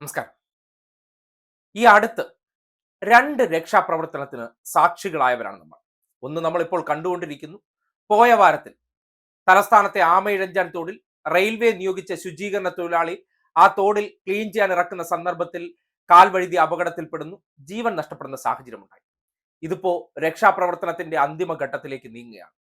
നമസ്കാരം. ഈ അടുത്ത് രണ്ട് രക്ഷാപ്രവർത്തനത്തിന് സാക്ഷികളായവരാണ് നമ്മൾ. ഒന്ന് നമ്മളിപ്പോൾ കണ്ടുകൊണ്ടിരിക്കുന്നു. പോയ വാരത്തിൽ തലസ്ഥാനത്തെ ആമയിഴഞ്ചാൻ തോടിൽ റെയിൽവേ നിയോഗിച്ച ശുചീകരണ തൊഴിലാളി ആ തോടിൽ ക്ലീൻ ചെയ്യാൻ ഇറക്കുന്ന സന്ദർഭത്തിൽ കാൽവഴുതി അപകടത്തിൽപ്പെടുന്നു. ജീവൻ നഷ്ടപ്പെടുന്ന സാഹചര്യമുണ്ടായി. ഇതിപ്പോ രക്ഷാപ്രവർത്തനത്തിന്റെ അന്തിമ ഘട്ടത്തിലേക്ക് നീങ്ങുകയാണ്.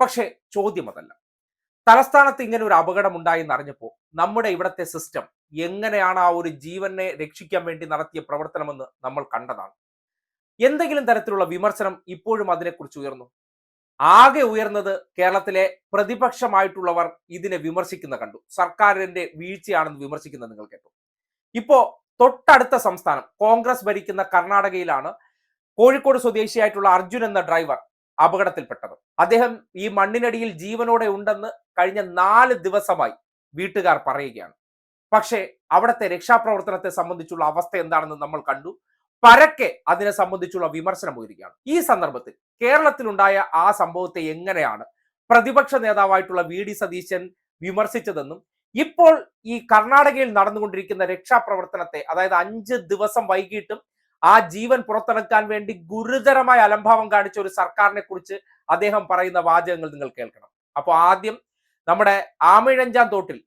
പക്ഷേ ചോദ്യം അതല്ല. തലസ്ഥാനത്ത് ഇങ്ങനെ ഒരു അപകടം ഉണ്ടായി എന്നറിഞ്ഞപ്പോൾ നമ്മുടെ ഇവിടത്തെ സിസ്റ്റം എങ്ങനെയാണ് ആ ഒരു ജീവനെ രക്ഷിക്കാൻ വേണ്ടി നടത്തിയ പ്രവർത്തനമെന്ന് നമ്മൾ കണ്ടതാണ്. എന്തെങ്കിലും തരത്തിലുള്ള വിമർശനം ഇപ്പോഴും അതിനെക്കുറിച്ച് ഉയർന്നു. ആകെ ഉയർന്നത് കേരളത്തിലെ പ്രതിപക്ഷമായിട്ടുള്ളവർ ഇതിനെ വിമർശിക്കുന്ന കണ്ടു. സർക്കാരിന്റെ വീഴ്ചയാണെന്ന് വിമർശിക്കുന്നത് നിങ്ങൾ കേട്ടു. ഇപ്പോ തൊട്ടടുത്ത സംസ്ഥാനം കോൺഗ്രസ് ഭരിക്കുന്ന കർണാടകയിലാണ് കോഴിക്കോട് സ്വദേശിയായിട്ടുള്ള അർജുൻ എന്ന ഡ്രൈവർ അപകടത്തിൽപ്പെട്ടത്. അദ്ദേഹം ഈ മണ്ണിനടിയിൽ ജീവനോടെ ഉണ്ടെന്ന് കഴിഞ്ഞ നാല് ദിവസമായി വീട്ടുകാർ പറയുകയാണ്. പക്ഷേ അവിടുത്തെ രക്ഷാപ്രവർത്തനത്തെ സംബന്ധിച്ചുള്ള അവസ്ഥ എന്താണെന്ന് നമ്മൾ കണ്ടു. പരക്കെ അതിനെ സംബന്ധിച്ചുള്ള വിമർശനം ഉയരുകയാണ്. ഈ സന്ദർഭത്തിൽ കേരളത്തിലുണ്ടായ ആ സംഭവത്തെ എങ്ങനെയാണ് പ്രതിപക്ഷ നേതാവായിട്ടുള്ള വി. ഡി. സതീശൻ വിമർശിച്ചതെന്നും ഇപ്പോൾ ഈ കർണാടകയിൽ നടന്നുകൊണ്ടിരിക്കുന്ന രക്ഷാപ്രവർത്തനത്തെ അതായത് അഞ്ച് ദിവസം വൈകിട്ടും ആ ജീവൻ പുറത്തെടുക്കാൻ വേണ്ടി ഗുരുതരമായ അലംഭാവം കാണിച്ച ഒരു സർക്കാരിനെ കുറിച്ച് അദ്ദേഹം പറയുന്ന വാചകങ്ങൾ നിങ്ങൾ കേൾക്കണം. അപ്പോൾ ആദ്യം നമ്മുടെ ആമിഴഞ്ചാം തോട്ടിൽ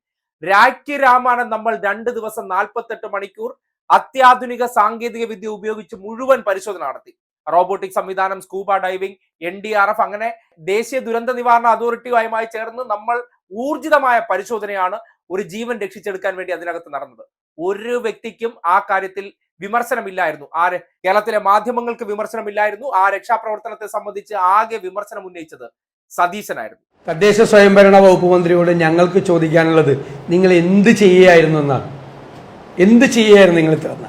രാഖി രാമായണം നമ്മൾ രണ്ട് ദിവസം നാൽപ്പത്തെട്ട് മണിക്കൂർ അത്യാധുനിക സാങ്കേതിക വിദ്യ ഉപയോഗിച്ച് മുഴുവൻ പരിശോധന നടത്തി. റോബോട്ടിക് സംവിധാനം scuba diving N D R F അങ്ങനെ ദേശീയ ദുരന്ത നിവാരണ അതോറിറ്റിയുമായി ചേർന്ന് നമ്മൾ ഊർജിതമായ പരിശോധനയാണ് ഒരു ജീവൻ രക്ഷിച്ചെടുക്കാൻ വേണ്ടി അതിനകത്ത് നടന്നത്. ഒരു വ്യക്തിക്കും ആ കാര്യത്തിൽ വിമർശനമില്ലായിരുന്നു. ആ കേരളത്തിലെ മാധ്യമങ്ങൾക്ക് വിമർശനമില്ലായിരുന്നു. ആ രക്ഷാപ്രവർത്തനത്തെ സംബന്ധിച്ച് ആകെ വിമർശനം ഉന്നയിച്ചത് സതീശനായിരുന്നു. തദ്ദേശ സ്വയംഭരണ വകുപ്പ് മന്ത്രിയോട് ഞങ്ങൾക്ക് ചോദിക്കാനുള്ളത് നിങ്ങൾ എന്ത് ചെയ്യുകയായിരുന്നു എന്നാണ് എന്ത് ചെയ്യുകയായിരുന്നു നിങ്ങൾ തന്ന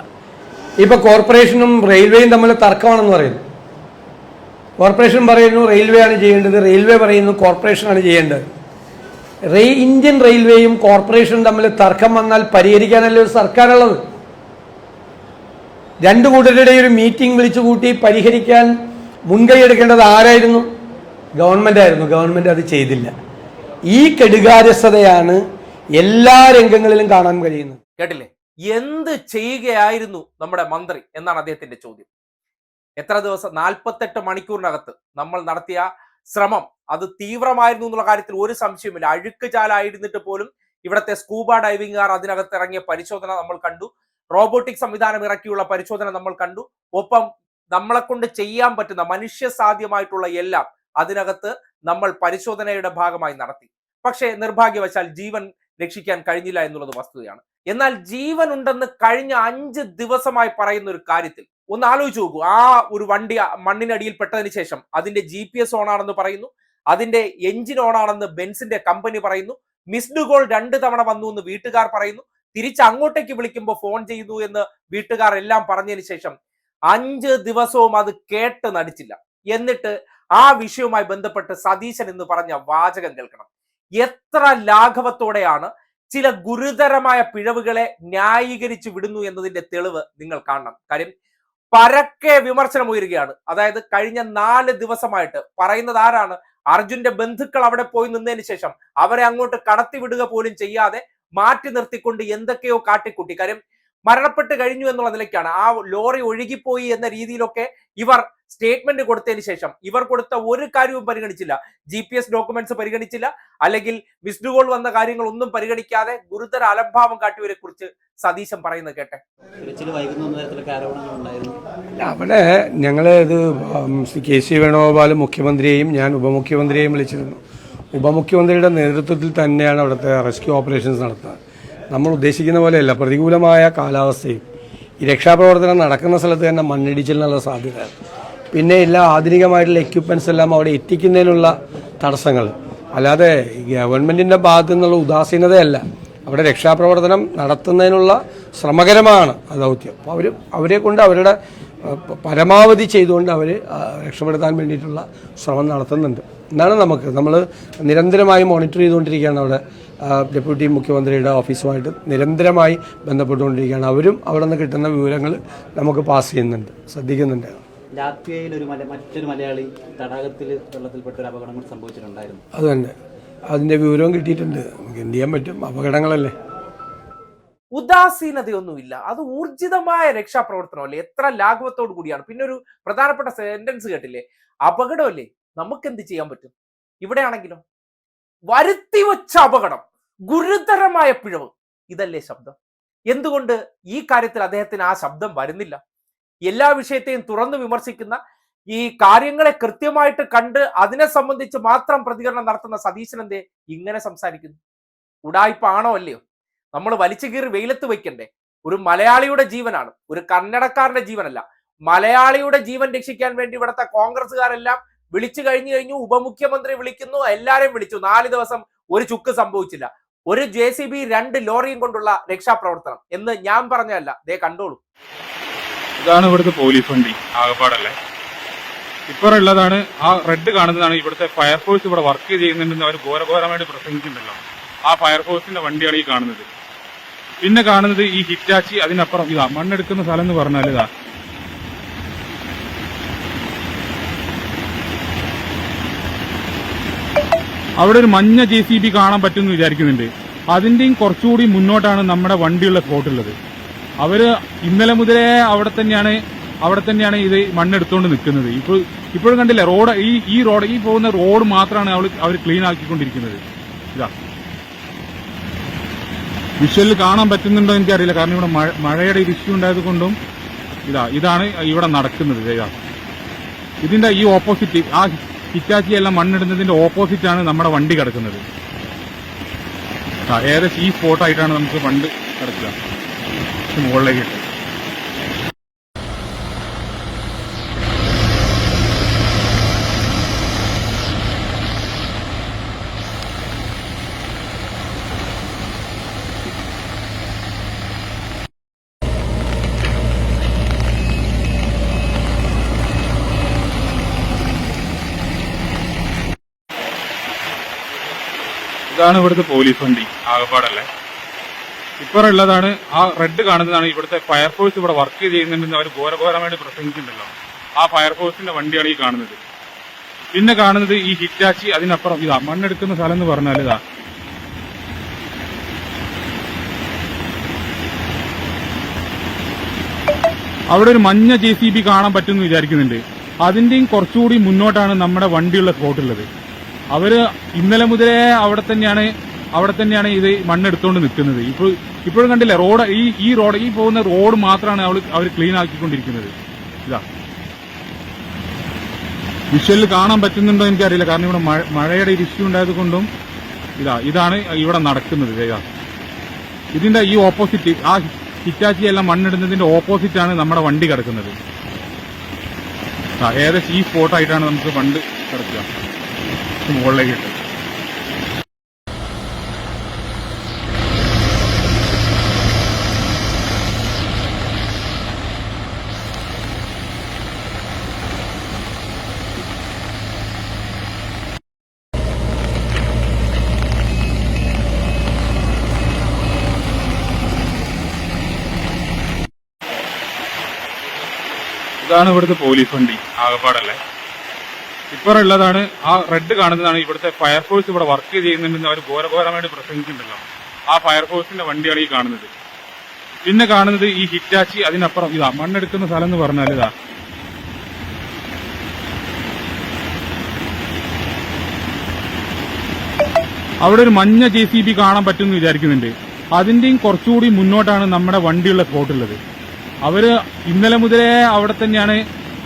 ഇപ്പൊ കോർപ്പറേഷനും റെയിൽവേയും തമ്മിൽ തർക്കമാണെന്ന് പറയുന്നു. കോർപ്പറേഷൻ പറയുന്നു റെയിൽവേ ആണ് ചെയ്യേണ്ടത്. റെയിൽവേ പറയുന്നു കോർപ്പറേഷനാണ് ചെയ്യേണ്ടത്. റെയി ഇന്ത്യൻ റെയിൽവേയും കോർപ്പറേഷനും തമ്മിൽ തർക്കം വന്നാൽ പരിഹരിക്കാനല്ലേ ഒരു സർക്കാരുള്ളത്? രണ്ടു കൂട്ടരുടെ ഒരു മീറ്റിംഗ് വിളിച്ചു കൂട്ടി പരിഹരിക്കാൻ മുൻകൈ എടുക്കേണ്ടത് ആരായിരുന്നു? ഗവൺമെന്റ് ആയിരുന്നു. ഗവൺമെന്റ് അത് ചെയ്തില്ല. ഈ കെടുകാര്യസ്ഥതയാണ് എല്ലാ രംഗങ്ങളിലും കാണാൻ കഴിയുന്നത്. കേട്ടില്ലേ? എന്ത് ചെയ്യുകയായിരുന്നു നമ്മുടെ മന്ത്രി എന്നാണ് അദ്ദേഹത്തിന്റെ ചോദ്യം. എത്ര ദിവസം? നാൽപ്പത്തെട്ട് മണിക്കൂറിനകത്ത് നമ്മൾ നടത്തിയ ശ്രമം അത് തീവ്രമായിരുന്നു എന്നുള്ള കാര്യത്തിൽ ഒരു സംശയമില്ല അഴുക്ക് ചാലായിരുന്നിട്ട് പോലും ഇവിടുത്തെ സ്കൂബ ഡൈവിംഗുകാർ അതിനകത്ത് ഇറങ്ങിയ പരിശോധന നമ്മൾ കണ്ടു. റോബോട്ടിക് സംവിധാനം ഇറക്കിയുള്ള പരിശോധന നമ്മൾ കണ്ടു. ഒപ്പം നമ്മളെ കൊണ്ട് ചെയ്യാൻ പറ്റുന്ന മനുഷ്യ സാധ്യമായിട്ടുള്ള എല്ലാം അതിനകത്ത് നമ്മൾ പരിശോധനയുടെ ഭാഗമായി നടത്തി. പക്ഷേ നിർഭാഗ്യവശാൽ ജീവൻ രക്ഷിക്കാൻ കഴിഞ്ഞില്ല എന്നുള്ളത് വസ്തുതയാണ്. എന്നാൽ ജീവൻ ഉണ്ടെന്ന് കഴിഞ്ഞ അഞ്ച് ദിവസമായി പറയുന്ന ഒരു കാര്യത്തിൽ ഒന്ന് ആലോചിച്ച് നോക്കൂ. ആ ഒരു വണ്ടി മണ്ണിനടിയിൽ പെട്ടതിന് ശേഷം അതിന്റെ ജി പി എസ് ഓൺ ആണെന്ന് പറയുന്നു. അതിന്റെ എഞ്ചിൻ ഓൺ ആണെന്ന് ബെൻസിന്റെ കമ്പനി പറയുന്നു. മിസ്ഡ് കോൾ രണ്ട് തവണ വന്നു എന്ന് വീട്ടുകാർ പറയുന്നു. തിരിച്ച് അങ്ങോട്ടേക്ക് വിളിക്കുമ്പോൾ ഫോൺ ചെയ്തു എന്ന് വീട്ടുകാർ എല്ലാം പറഞ്ഞതിന് ശേഷം അഞ്ച് ദിവസവും അത് കേട്ട് നടിച്ചില്ല. എന്നിട്ട് ആ വിഷയവുമായി ബന്ധപ്പെട്ട് സതീശൻ എന്ന് പറഞ്ഞ വാചകം കേൾക്കണം. എത്ര ലാഘവത്തോടെയാണ് ചില ഗുരുതരമായ പിഴവുകളെ ന്യായീകരിച്ചു വിടുന്നു എന്നതിന്റെ തെളിവ് നിങ്ങൾ കാണണം. കാര്യം പരക്കെ വിമർശനം ഉയരുകയാണ്. അതായത് കഴിഞ്ഞ നാല് ദിവസമായിട്ട് പറയുന്നത് ആരാണ്? അർജുന്റെ ബന്ധുക്കൾ അവിടെ പോയി നിന്നതിന് ശേഷം അവരെ അങ്ങോട്ട് കടത്തിവിടുക പോലും ചെയ്യാതെ മാറ്റി നിർത്തിക്കൊണ്ട് എന്തൊക്കെയോ കാട്ടിക്കൂട്ടി. കാര്യം മരണപ്പെട്ട് കഴിഞ്ഞു എന്നുള്ള നിലയ്ക്കാണ് ആ ലോറി ഒഴുകിപ്പോയി എന്ന രീതിയിലൊക്കെ ഇവർ സ്റ്റേറ്റ്മെന്റ് കൊടുത്തതിന് ശേഷം ഇവർ കൊടുത്ത ഒരു കാര്യവും പരിഗണിച്ചില്ല. ജി പി എസ് ഡോക്യുമെന്റ്സ് പരിഗണിച്ചില്ല. അല്ലെങ്കിൽ മിസ്ഡ് കോൾ വന്ന കാര്യങ്ങൾ ഒന്നും പരിഗണിക്കാതെ ഗുരുതര അലംഭാവം കാട്ടിയവരെ കുറിച്ച് സതീശൻ പറയുന്നത് കേട്ടെ. അവിടെ ഞങ്ങൾ ഇത് ശ്രീ കെ സി വേണുഗോപാൽ മുഖ്യമന്ത്രിയെയും ഞാൻ ഉപമുഖ്യമന്ത്രിയെയും വിളിച്ചിരുന്നു. ഉപമുഖ്യമന്ത്രിയുടെ നേതൃത്വത്തിൽ തന്നെയാണ് അവിടുത്തെ റെസ്ക്യൂ ഓപ്പറേഷൻസ് നടത്തുന്നത്. നമ്മൾ ഉദ്ദേശിക്കുന്ന പോലെയല്ല പ്രതികൂലമായ കാലാവസ്ഥയും ഈ രക്ഷാപ്രവർത്തനം നടക്കുന്ന സ്ഥലത്ത് തന്നെ മണ്ണിടിച്ചിലിനുള്ള സാധ്യത. പിന്നെ എല്ലാ ആധുനികമായിട്ടുള്ള എക്യുപ്മെൻസ് എല്ലാം അവിടെ എത്തിക്കുന്നതിനുള്ള തടസ്സങ്ങൾ. അല്ലാതെ ഗവൺമെന്റിന്റെ ഭാഗത്തു നിന്നുള്ള ഉദാസീനതയല്ല. അവിടെ രക്ഷാപ്രവർത്തനം നടത്തുന്നതിനുള്ള ശ്രമകരമാണ് ആ ദൗത്യം. അപ്പോൾ അവർ അവരെ കൊണ്ട് അവരുടെ പരമാവധി ചെയ്തുകൊണ്ട് അവർ രക്ഷപ്പെടുത്താൻ വേണ്ടിയിട്ടുള്ള ശ്രമം നടത്തുന്നുണ്ട്. എന്നാണ് നമുക്ക് നമ്മൾ നിരന്തരമായി മോണിറ്റർ ചെയ്തുകൊണ്ടിരിക്കുകയാണ് അവിടെ ഡെപ്യൂട്ടി മുഖ്യമന്ത്രിയുടെ ഓഫീസുമായിട്ട് നിരന്തരമായി ബന്ധപ്പെട്ടുകൊണ്ടിരിക്കുകയാണ്. അവരും അവിടെ നിന്ന് കിട്ടുന്ന വിവരങ്ങൾ നമുക്ക് പാസ് ചെയ്യുന്നുണ്ട് ശ്രദ്ധിക്കുന്നുണ്ട്. ലാത്വിയയിൽ ഒരു മല മറ്റൊരു മലയാളി തടാകത്തിൽ വെള്ളത്തിൽപ്പെട്ട ഒരു അപകടം കൂടി സംഭവിച്ചിട്ടുണ്ടായിരുന്നു. അത് തന്നെ. അതിന്റെ വിവരവും കിട്ടിയിട്ടുണ്ട്. നമുക്ക് എന്ത് ചെയ്യാൻ പറ്റും? അപകടങ്ങളല്ലേ. ഉദാസീനതയൊന്നുമില്ല. അത് ഊർജിതമായ രക്ഷാപ്രവർത്തനമല്ലേ? എത്ര ലാഘവത്തോടു കൂടിയാണ്. പിന്നെ ഒരു പ്രധാനപ്പെട്ട സെന്റൻസ് കേട്ടില്ലേ? അപകടമല്ലേ? നമുക്ക് എന്ത് ചെയ്യാൻ പറ്റും? ഇവിടെയാണെങ്കിലും? വരുത്തി വച്ച അപകടം. ഗുരുതരമായ പിഴവ്. ഇതല്ലേ ശബ്ദം. എന്തുകൊണ്ട് ഈ കാര്യത്തിൽ അദ്ദേഹത്തിന് ആ ശബ്ദം വരുന്നില്ല? എല്ലാ വിഷയത്തെയും തുറന്നു വിമർശിക്കുന്ന ഈ കാര്യങ്ങളെ കൃത്യമായിട്ട് കണ്ട് അതിനെ സംബന്ധിച്ച് മാത്രം പ്രതികരണം നടത്തുന്ന സതീശൻ എന്തേ ഇങ്ങനെ സംസാരിക്കുന്നു. ഉടായ്പാണോ അല്ലയോ? നമ്മൾ വലിച്ചു കീറി വെയിലത്ത് വെക്കണ്ടേ? ഒരു മലയാളിയുടെ ജീവനാണ്. ഒരു കന്നഡക്കാരന്റെ ജീവനല്ല. മലയാളിയുടെ ജീവൻ രക്ഷിക്കാൻ വേണ്ടി ഇവിടുത്തെ കോൺഗ്രസ്സുകാരെല്ലാം വിളിച്ചു കഴിഞ്ഞു കഴിഞ്ഞു ഉപമുഖ്യമന്ത്രി വിളിക്കുന്നു എല്ലാരെയും വിളിച്ചു. നാല് ദിവസം ഒരു ചുക്ക് സംഭവിച്ചില്ല. ഒരു ജെ രണ്ട് ലോറിയും കൊണ്ടുള്ള രക്ഷാപ്രവർത്തനം എന്ന് ഞാൻ പറഞ്ഞതല്ല. ദേ കണ്ടോളൂ. ഇതാണ് ഇവിടുത്തെ പോലീസ് വണ്ടി ആകപ്പാടല്ലേ? ഇപ്പറുള്ളതാണ് ആ റെഡ് കാണുന്നതാണ് ഇവിടുത്തെ ഫയർഫോഴ്സ് ഇവിടെ വർക്ക് ചെയ്യുന്നുണ്ടെന്ന് അവർ ഘോരഘോരമായിട്ട് പ്രസംഗിക്കുന്നുണ്ടല്ലോ. ആ ഫയർഫോഴ്സിന്റെ വണ്ടിയാണ് ഈ കാണുന്നത്. പിന്നെ കാണുന്നത് ഈ ഹിറ്റാച്ചി അതിനപ്പുറം ഇതാ മണ്ണെടുക്കുന്ന സ്ഥലം എന്ന് പറഞ്ഞാൽ ഇതാ. അവിടെ ഒരു മഞ്ഞ ജെ സി ബി കാണാൻ പറ്റുമെന്ന് വിചാരിക്കുന്നുണ്ട്. അതിന്റെയും കുറച്ചുകൂടി മുന്നോട്ടാണ് നമ്മുടെ വണ്ടിയുള്ള സ്പോട്ടുള്ളത് അവർ ഇന്നലെ മുതലേ അവിടെ തന്നെയാണ് അവിടെ തന്നെയാണ് ഇത് മണ്ണെടുത്തുകൊണ്ട് നിൽക്കുന്നത് ഇപ്പോൾ ഇപ്പോഴും കണ്ടില്ലേ റോഡ് ഈ ഈ റോഡ് ഈ പോകുന്ന റോഡ് മാത്രമാണ് അവൾ അവർ ക്ലീൻ ആക്കിക്കൊണ്ടിരിക്കുന്നത്. ഇതാ. വിഷ്വലിൽ കാണാൻ പറ്റുന്നുണ്ടോ എനിക്കറിയില്ല. കാരണം ഇവിടെ മഴ- മഴയുടെ ഒരു ഇഷ്യൂ ഉണ്ടായത് കൊണ്ടും ഇതാ ഇതാണ് ഇവിടെ നടക്കുന്നത്. ഇതാ. ഇതിന്റെ ഈ ഓപ്പോസിറ്റ് ആ ഹിറ്റാച്ചി എല്ലാം മണ്ണിടുന്നതിന്റെ ഓപ്പോസിറ്റ് ആണ് നമ്മുടെ വണ്ടി കിടക്കുന്നത്. ഏകദേശം ഈ സ്പോട്ടായിട്ടാണ് നമുക്ക് വണ്ടി കിടക്കുക. മുകളിലേക്ക് ഇട്ട്. ഇതാണ് ഇവിടുത്തെ പോലീസ് വണ്ടി ആകപ്പാടല്ലേ? ഇപ്പറുള്ളതാണ് ആ റെഡ് കാണുന്നതാണ് ഇവിടുത്തെ ഫയർഫോഴ്സ് ഇവിടെ വർക്ക് ചെയ്യുന്നുണ്ടെന്ന് അവർ ഘോരഘോരമായിട്ട് പ്രസംഗിക്കുന്നുണ്ടല്ലോ. ആ ഫയർഫോഴ്സിന്റെ വണ്ടിയാണ് ഈ കാണുന്നത്. പിന്നെ കാണുന്നത് ഈ ഹിറ്റാച്ചി അതിനപ്പുറം ഇതാ മണ്ണെടുക്കുന്ന സ്ഥലം എന്ന് പറഞ്ഞാൽ ഇതാ. അവിടെ ഒരു മഞ്ഞ ജെ സി ബി കാണാൻ പറ്റുമെന്ന് വിചാരിക്കുന്നുണ്ട്. അതിന്റെയും കുറച്ചുകൂടി മുന്നോട്ടാണ് നമ്മുടെ വണ്ടിയുള്ള സ്പോട്ടുള്ളത് അവർ ഇന്നലെ മുതലേ അവിടെ തന്നെയാണ് അവിടെ തന്നെയാണ് ഇത് മണ്ണെടുത്തുകൊണ്ട് നിൽക്കുന്നത് ഇപ്പോൾ ഇപ്പോഴും കണ്ടില്ല റോഡ് ഈ ഈ റോഡ് ഈ പോകുന്ന റോഡ് മാത്രമാണ് അവൾ അവർ ക്ലീൻ ആക്കിക്കൊണ്ടിരിക്കുന്നത്. ഇതാ. വിഷ്വലിൽ കാണാൻ പറ്റുന്നുണ്ടോ എനിക്കറിയില്ല. കാരണം ഇവിടെ മഴ- മഴയുടെ ഒരു ഇഷ്യൂ ഉണ്ടായത് കൊണ്ടും ഇതാ ഇതാണ് ഇവിടെ നടക്കുന്നത്. ഇതാ. ഇതിന്റെ ഈ ഓപ്പോസിറ്റ് ആ ഹിറ്റാച്ചി എല്ലാം മണ്ണിടുന്നതിന്റെ ഓപ്പോസിറ്റ് ആണ് നമ്മുടെ വണ്ടി കിടക്കുന്നത്. ഏകദേശം ഈ സ്പോട്ടായിട്ടാണ് നമുക്ക് വണ്ട് കിടക്കുക. മുകളിലേക്ക് ഇട്ട്. ഇതാണ് ഇവിടുത്തെ പോലീസ് വണ്ടി ആകപ്പാടല്ലേ? ഇപ്പറുള്ളതാണ് ആ റെഡ് കാണുന്നതാണ് ഇവിടുത്തെ ഫയർഫോഴ്സ് ഇവിടെ വർക്ക് ചെയ്യുന്നുണ്ടെന്ന് അവർ ഘോരഘോരമായിട്ട് പ്രസംഗിക്കുന്നുണ്ടല്ലോ ആ ഫയർഫോഴ്സിന്റെ വണ്ടിയാണ് ഈ കാണുന്നത്. പിന്നെ കാണുന്നത് ഈ ഹിറ്റാച്ചി അതിനപ്പുറം ഇതാ മണ്ണെടുക്കുന്ന സ്ഥലം എന്ന് പറഞ്ഞാൽ ഇതാ. അവിടെ ഒരു മഞ്ഞ ജെ സി ബി കാണാൻ പറ്റുമെന്ന് വിചാരിക്കുന്നുണ്ട്. അതിന്റെയും കുറച്ചുകൂടി മുന്നോട്ടാണ് നമ്മുടെ വണ്ടിയുള്ള സ്പോട്ടുള്ളത് അവർ ഇന്നലെ മുതലേ അവിടെ തന്നെയാണ്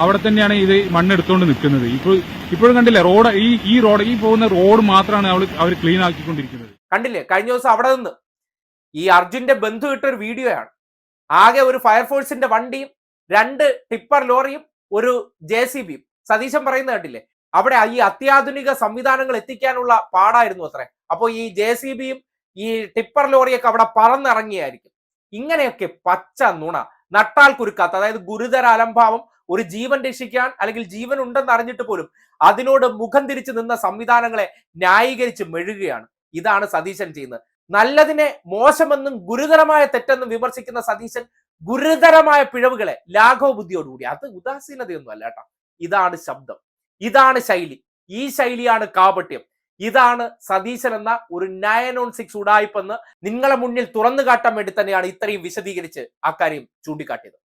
അവിടെ തന്നെയാണ് ഇത് മണ്ണെടുത്തുകൊണ്ട് നിൽക്കുന്നത് ഇപ്പോൾ ഇപ്പോഴും കണ്ടില്ലേ റോഡ് ഈ ഈ റോഡ് ഈ പോകുന്ന റോഡ് മാത്രമാണ് അവൾ അവർ ക്ലീൻ ആക്കിക്കൊണ്ടിരിക്കുന്നത്. കണ്ടില്ലേ കഴിഞ്ഞ ദിവസം അവിടെ നിന്ന് ഈ അർജുന്റെ ബന്ധു ഇട്ട ഒരു വീഡിയോയാണ്. ആകെ ഒരു ഫയർഫോഴ്സിന്റെ വണ്ടിയും രണ്ട് ടിപ്പർ ലോറിയും ഒരു ജെ സി ബിയും. സതീശൻ പറയുന്നത് കണ്ടില്ലേ അവിടെ ഈ അത്യാധുനിക സംവിധാനങ്ങൾ എത്തിക്കാനുള്ള പാടായിരുന്നു അത്രേ. അപ്പൊ ഈ ജെ ഈ ടിപ്പർ ലോറിയൊക്കെ അവിടെ പറന്നിറങ്ങിയായിരിക്കും. ഇങ്ങനെയൊക്കെ പച്ച നുണ. നട്ടാൽ കുരുക്കാത്ത അതായത് ഗുരുതര അലംഭാവം ഒരു ജീവൻ രക്ഷിക്കാൻ അല്ലെങ്കിൽ ജീവൻ ഉണ്ടെന്ന് അറിഞ്ഞിട്ട് പോലും അതിനോട് മുഖം തിരിച്ചു നിന്ന സംവിധാനങ്ങളെ ന്യായീകരിച്ച് മെഴുകുകയാണ്. ഇതാണ് സതീശൻ ചെയ്യുന്നത്. നല്ലതിനെ മോശമെന്നും ഗുരുതരമായ തെറ്റെന്നും വിമർശിക്കുന്ന സതീശൻ ഗുരുതരമായ പിഴവുകളെ ലാഘവ ബുദ്ധിയോടുകൂടി അത് ഉദാസീനതയൊന്നും അല്ല കേട്ടോ. ഇതാണ് ശബ്ദം. ഇതാണ് ശൈലി. ഈ ശൈലിയാണ് കാപട്യം. ഇതാണ് സതീശൻ എന്ന ഒരു നയൻ ഓൺ സിക്സ് ഉടായ്പെന്ന് നിങ്ങളെ മുന്നിൽ തുറന്നു കാട്ടാൻ വേണ്ടി തന്നെയാണ് ഇത്രയും വിശദീകരിച്ച് അക്കാര്യം ചൂണ്ടിക്കാട്ടിയത്.